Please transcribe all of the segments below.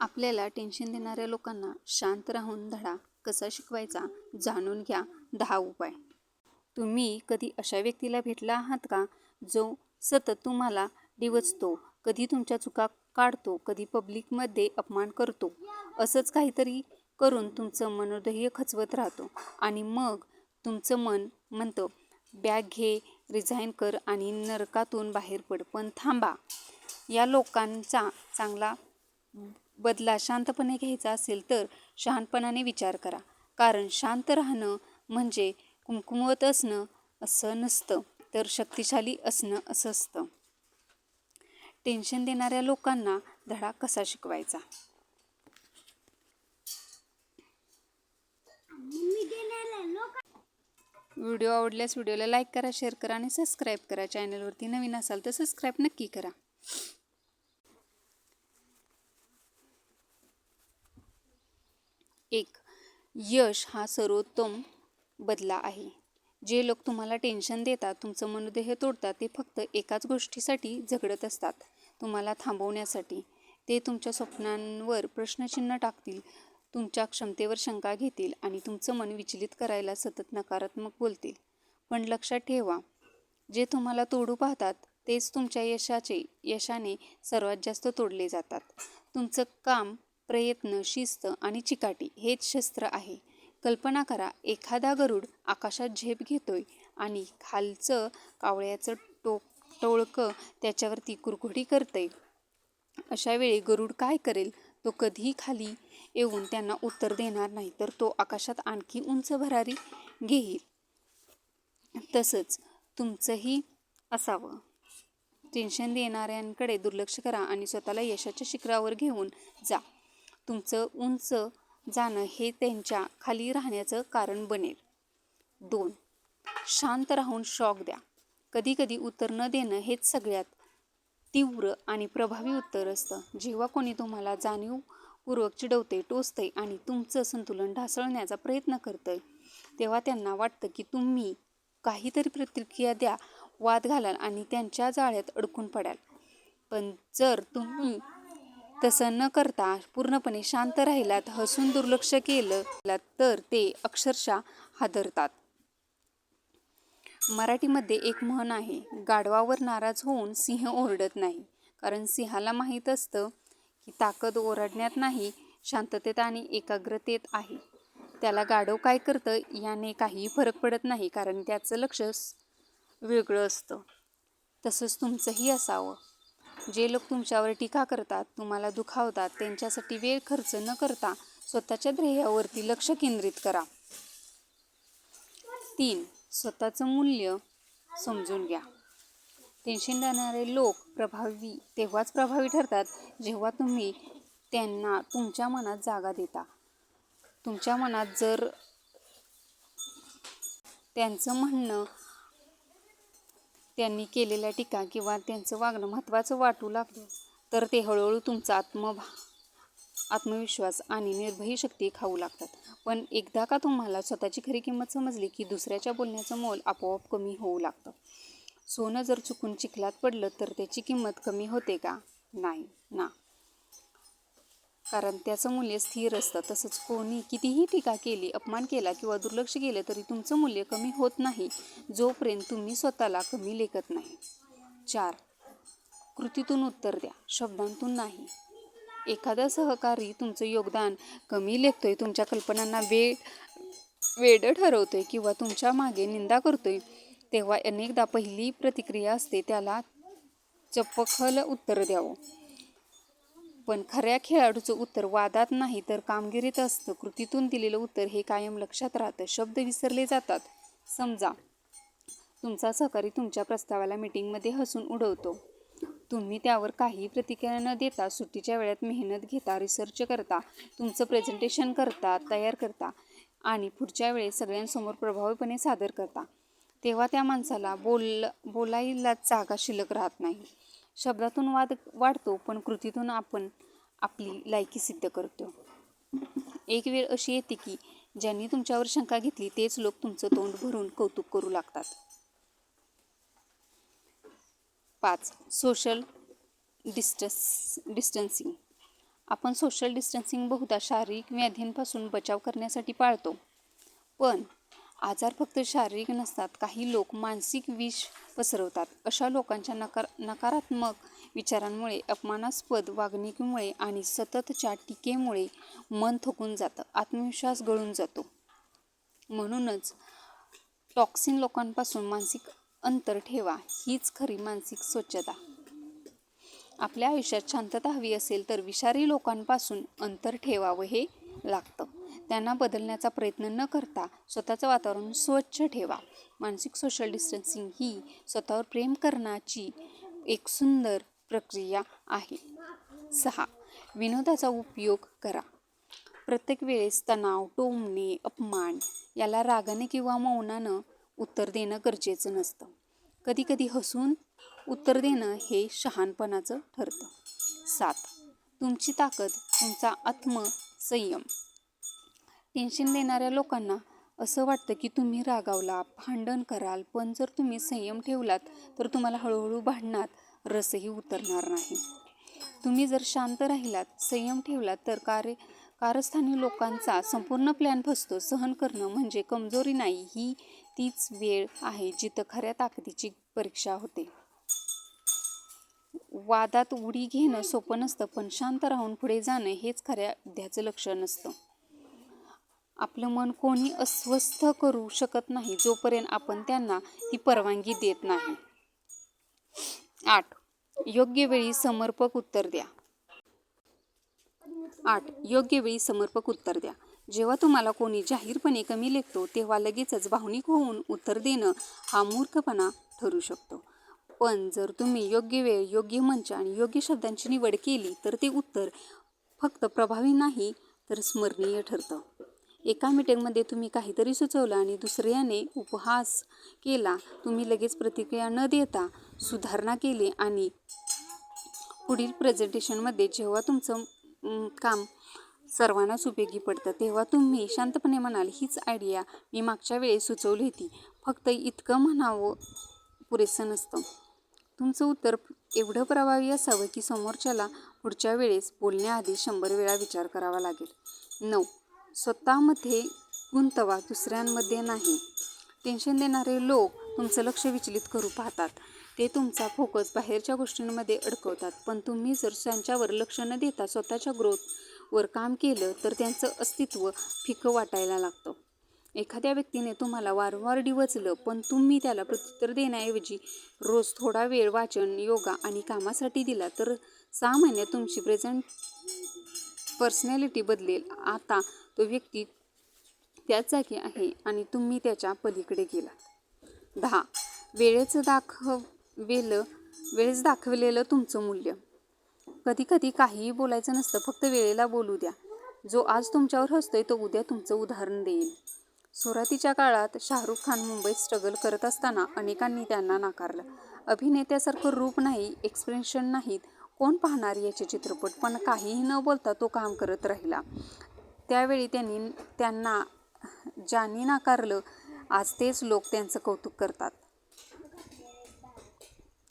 आपल्याला टेन्शन देणाऱ्या लोकांना शांत राहून धडा कसा शिकवायचा जाणून घ्या. दहा उपाय. तुम्ही कधी अशा व्यक्तीला भेटला आहात का जो सतत तुम्हाला डिवचतो कधी तुमच्या चुका काढतो कधी पब्लिकमध्ये अपमान करतो? असंच काहीतरी करून तुमचं मनोधैर्य खचवत राहतो. आणि मग तुमचं मन म्हणतं बॅग घे रिझाईन कर आणि नरकातून बाहेर पड पण थांबा. या लोकांचा चांगला बदला शांतपणे घ्यायचा असेल तर शहाणपणाने विचार करा. कारण शांत राहणं म्हणजे कुमकुमवत असणं असं नसतं तर शक्तिशाली असणं असं असतं. टेन्शन देणाऱ्या लोकांना धडा कसा शिकवायचा? व्हिडिओ आवडल्यास व्हिडिओला लाईक करा शेअर करा आणि सबस्क्राईब करा. चॅनलवरती नवीन असाल तर सबस्क्राईब नक्की करा. एक यश हा सर्वोत्तम बदला आहे. जे लोक तुम्हाला टेन्शन देतात तुमचं मनोदेह तोडतात ते फक्त एकाच गोष्टीसाठी झगडत असतात तुम्हाला थांबवण्यासाठी. ते तुमच्या स्वप्नांवर प्रश्नचिन्ह टाकतील तुमच्या क्षमतेवर शंका घेतील आणि तुमचं मन विचलित करायला सतत नकारात्मक बोलतील. पण लक्षात ठेवा जे तुम्हाला तोडू पाहतात तेच तुमच्या यशाचे यशाने सर्वात जास्त तोडले जातात. तुमचं काम प्रयत्न शिस्त आणि चिकाटी हेच शस्त्र आहे. कल्पना करा एखादा गरुड आकाशात झेप घेतोय आणि खालचं कावळ्याचं टोक टोळकं त्याच्यावरती कुरकुडी करतंय. अशा वेळी गरुड काय करेल? तो कधीही खाली येऊन त्यांना उत्तर देणार नाही तर तो आकाशात आणखी उंच भरारी घेईल. तसंच तुमचंही असावं. टेन्शन देणाऱ्यांकडे दुर्लक्ष करा आणि स्वतःला यशाच्या शिखरावर घेऊन जा. तुमचं उंच जाणं हे त्यांच्या खाली राहण्याचं कारण बनेल. दोन शांत राहून शॉक द्या. कधीकधी उत्तर न देणं हेच सगळ्यात तीव्र आणि प्रभावी उत्तर असतं. जेव्हा कोणी तुम्हाला जाणीवपूर्वक चिडवते टोचते आणि तुमचं संतुलन ढासळण्याचा प्रयत्न करतंय तेव्हा त्यांना वाटतं की तुम्ही काहीतरी प्रतिक्रिया द्या वाद घालाल आणि त्यांच्या जाळ्यात अडकून पडाल. पण जर तुम्ही तसं न करता पूर्णपणे शांत राहिलात हसून दुर्लक्ष केलं तर ते अक्षरशः हादरतात. मराठीमध्ये एक म्हण आहे गाढवावर नाराज होऊन सिंह ओरडत नाही. कारण सिंहाला माहीत असतं की ताकद ओरडण्यात नाही शांततेत आणि एकाग्रतेत आहे. त्याला गाढव काय करतं याने काहीही फरक पडत नाही कारण त्याचं लक्ष वेगळं असतं. तसंच तुमचंही असावं. जे लोक तुमच्यावर टीका करतात तुम्हाला दुखावतात त्यांच्यासाठी वेळ खर्च न करता स्वतःच्या ध्येयावरती लक्ष केंद्रित करा. तीन स्वतःचं मूल्य समजून घ्या. टेन्शन देणारे लोक प्रभावी तेव्हाच प्रभावी ठरतात जेव्हा तुम्ही त्यांना तुमच्या मनात जागा देता. तुमच्या मनात जर त्यांचं म्हणणं त्यांनी केलेल्या टीका किंवा त्यांचं वागणं महत्त्वाचं वाटू लागलं तर ते हळूहळू तुमचा आत्मभा आत्मविश्वास आणि निर्भयी शक्ती खाऊ लागतात. पण एकदा का तुम्हाला स्वतःची खरी किंमत समजली की दुसऱ्याच्या बोलण्याचं मोल आपोआप कमी होऊ लागतं? सोनं जर चुकून चिखलात पडलं तर त्याची किंमत कमी होते का? नाही ना. कारण त्याचं मूल्य स्थिर असतं. तसंच कोणी कितीही टीका केली अपमान केला किंवा दुर्लक्ष केलं तरी तुमचं मूल्य कमी होत नाही जोपर्यंत तुम्ही स्वतःला कमी लेखत नाही. चार. कृतीतून उत्तर द्या. शब्दांतून नाही. एखादा सहकारी तुमचं योगदान कमी लेखतोय तुमच्या कल्पनांना वेळ वेड ठरवतोय किंवा तुमच्या मागे निंदा करतोय तेव्हा अनेकदा पहिली प्रतिक्रिया असते त्याला चपखल उत्तर द्यावं. पण खऱ्या खेळाडूचं उत्तर वादात नाही तर कामगिरीत असतं. कृतीतून दिलेलं उत्तर हे कायम लक्षात राहतं. शब्द विसरले जातात. समजा तुमचा सहकारी तुमच्या प्रस्तावाला मीटिंगमध्ये हसून उडवतो. तुम्ही त्यावर काही प्रतिक्रिया न देता सुट्टीच्या वेळात मेहनत घेता रिसर्च करता तुमचं प्रेझेंटेशन करता तयार करता आणि पुढच्या वेळेस सगळ्यांसमोर प्रभावीपणे सादर करता. तेव्हा त्या माणसाला बोल बोलायला जागा शिल्लक राहत नाही. शब्दातून वाद वाढतो पण कृतीतून आपण आपली लायकी सिद्ध करतो. एक वेळ अशी येते की ज्यांनी तुमच्यावर शंका घेतली तेच लोक तुमचं तोंड भरून कौतुक करू लागतात. पाच सोशल डिस्टन्स डिस्टन्सिंग आपण सोशल डिस्टन्सिंग बहुधा शारीरिक व्याधींपासून बचाव करण्यासाठी पाळतो. पण आजार फक्त शारीरिक नसतात काही लोक मानसिक विष पसरवतात. अशा लोकांच्या नकार नकारात्मक विचारांमुळे अपमानास्पद वागणुकीमुळे आणि सततच्या टीकेमुळे मन थकून जातं आत्मविश्वास गळून जातो. म्हणूनच टॉक्सिन लोकांपासून मानसिक अंतर ठेवा हीच खरी मानसिक स्वच्छता. आपल्या आयुष्यात शांतता हवी असेल तर विषारी लोकांपासून अंतर ठेवावं हे लागतं. त्यांना बदलण्याचा प्रयत्न न करता स्वतःचं वातावरण स्वच्छ ठेवा. मानसिक सोशल डिस्टन्सिंग ही स्वतःवर प्रेम करण्याची एक सुंदर प्रक्रिया आहे. सहा. विनोदाचा उपयोग करा. प्रत्येक वेळेस तणाव टोमणे अपमान याला रागाने किंवा मौनानं उत्तर देणं गरजेचं नसतं. कधीकधी हसून उत्तर देणं हे शहाणपणाचं ठरतं. सात. तुमची ताकद तुमचा आत्मसंयम टेन्शन देणाऱ्या लोकांना असं वाटतं की तुम्ही रागावला भांडण कराल पण जर तुम्ही संयम ठेवलात तर तुम्हाला हळूहळू भांडणात रसही उतरणार नाही. तुम्ही जर शांत राहिलात संयम ठेवलात तर कार्य कारस्थानी लोकांचा संपूर्ण प्लॅन फसतो. सहन करणं म्हणजे कमजोरी नाही ही तीच वेळ आहे जिथं खऱ्या ताकदीची परीक्षा होते. वादात उडी घेणं सोपं नसतं पण शांत राहून पुढे जाणं हेच खऱ्या युद्धाचं लक्ष नसतं. आपलं मन कोणी अस्वस्थ करू शकत नाही जोपर्यंत आपण त्यांना ती परवानगी देत नाही. आठ. योग्य वेळी समर्पक उत्तर द्या. आठ. योग्य वेळी समर्पक उत्तर द्या. जेव्हा तुम्हाला कोणी जाहीरपणे कमी लेखतो तेव्हा लगेचच भावनिक होऊन उत्तर देणं हा मूर्खपणा ठरू शकतो. पण जर तुम्ही योग्य वेळ योग्य मंच आणि योग्य शब्दांची निवड केली तर ते उत्तर फक्त प्रभावी नाही तर स्मरणीय ठरतं. एका मीटिंगमध्ये तुम्ही काहीतरी सुचवलं आणि दुसऱ्याने उपहास केला. तुम्ही लगेच प्रतिक्रिया न देता सुधारणा केली आणि पुढील प्रेझेंटेशनमध्ये जेव्हा तुमचं काम सर्वांनाच उपयोगी पडतं तेव्हा तुम्ही शांतपणे म्हणाल हीच आयडिया मी मागच्या वेळेस सुचवली होती. फक्त इतकं म्हणावं पुरेसं नसतं. तुमचं उत्तर एवढं प्रभावी असावं की समोरच्याला पुढच्या वेळेस बोलण्याआधी शंभर वेळा विचार करावा लागेल. नऊ स्वतःमध्ये गुंतवा दुसऱ्यांमध्ये नाही. टेन्शन देणारे लोक तुमचं लक्ष विचलित करू पाहतात. ते तुमचा फोकस बाहेरच्या गोष्टींमध्ये अडकवतात. पण तुम्ही जर त्यांच्यावर लक्ष न देता स्वतःच्या ग्रोथवर काम केलं तर त्यांचं अस्तित्व फिकं वाटायला लागतं. एखाद्या व्यक्तीने तुम्हाला वारंवार डिवचलं पण तुम्ही त्याला प्रत्युत्तर देण्याऐवजी रोज थोडा वेळ वाचन योगा आणि कामासाठी दिला तर सहा महिन्यात तुमची प्रेझेंट पर्सनॅलिटी बदलेल. आता तो व्यक्ती त्याच जागी आहे आणि तुम्ही त्याच्या पलीकडे गेलात दहा. वेळेचं दाखवलेलं वेळेस दाखवलेलं तुमचं मूल्य. कधी कधी काहीही बोलायचं नसतं फक्त वेळेला बोलू द्या. जो आज तुमच्यावर हसतोय तो उद्या तुमचं उदाहरण देईल. सुरुवातीच्या काळात शाहरुख खान मुंबईत स्ट्रगल करत असताना अनेकांनी त्यांना नाकारलं. अभिनेत्यासारखं रूप नाही एक्सप्रेशन नाहीत. कोण पाहणार याचे चित्रपट? पण काहीही न बोलता तो काम करत राहिला. त्यावेळी त्यांनी त्यांना ज्यांनी नाकारलं आज तेच लोक त्यांचं कौतुक करतात.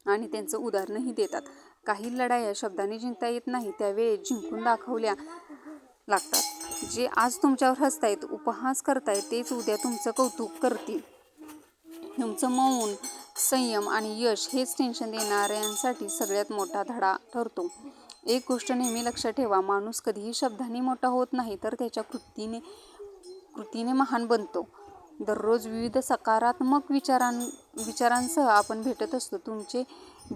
आणि त्यांचं उदाहरणही देतात. काही लढाया शब्दाने जिंकता येत नाही त्यावेळी जिंकून दाखवल्या लागतात. जे आज तुमच्यावर हसतायत उपहास करतायत तेच उद्या तुमचं कौतुक करतील. तुमचं मौन संयम आणि यश हेच टेन्शन देणाऱ्यांसाठी सगळ्यात मोठा धडा ठरतो. एक गोष्ट नेहमी लक्षात ठेवा माणूस कधीही शब्दांनी मोठा होत नाही तर त्याच्या कृतीने कृतीने महान बनतो. दररोज विविध सकारात्मक विचारां विचारांसह आपण भेटत असतो. तुमचे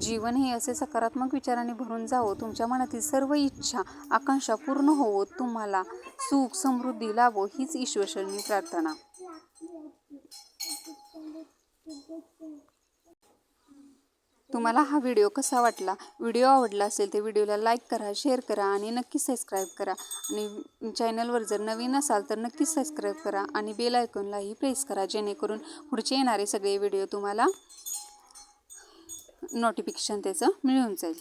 जीवन हे असे सकारात्मक विचारांनी भरून जावं. तुमच्या मनातील सर्व इच्छा आकांक्षा पूर्ण होवो. तुम्हाला सुख समृद्धी लावो हीच ईश्वरचरणी प्रार्थना. तुम्हाला हा व्हिडिओ कसा वाटला? व्हिडिओ आवडला असेल तर व्हिडिओला लाईक करा शेअर करा आणि नक्की सबस्क्राईब करा. आणि चॅनलवर जर नवीन असाल तर नक्की सबस्क्राईब करा आणि बेल आयकॉनलाही प्रेस करा जेणेकरून पुढचे येणारे सगळे व्हिडिओ तुम्हाला नोटिफिकेशन त्याचं मिळून जाईल.